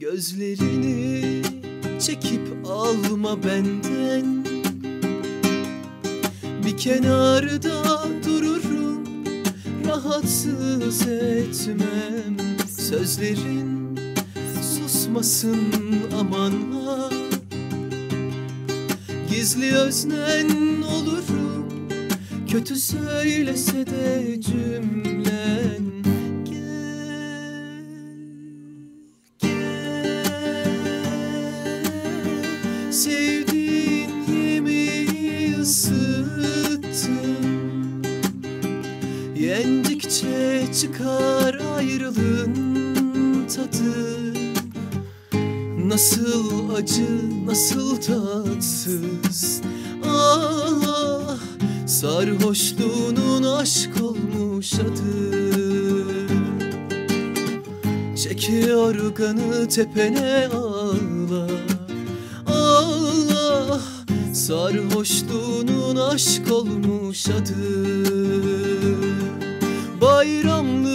Gözlerini çekip alma benden. Bir kenarda dururum Rahatsız etmem. Sözlerin susmasın aman ha Gizli öznen olurum Kötü söylese de cümlen Sevdiğin yemeği ısıttım Yendikçe çıkar ayrılığın tadı. Nasıl acı, nasıl tatsız. Ah, sarhoşluğunun aşk olmuş adı. Çekiyor yorganı tepene ağla Sarhoşluğunun aşk olmuş adı. Bayramlı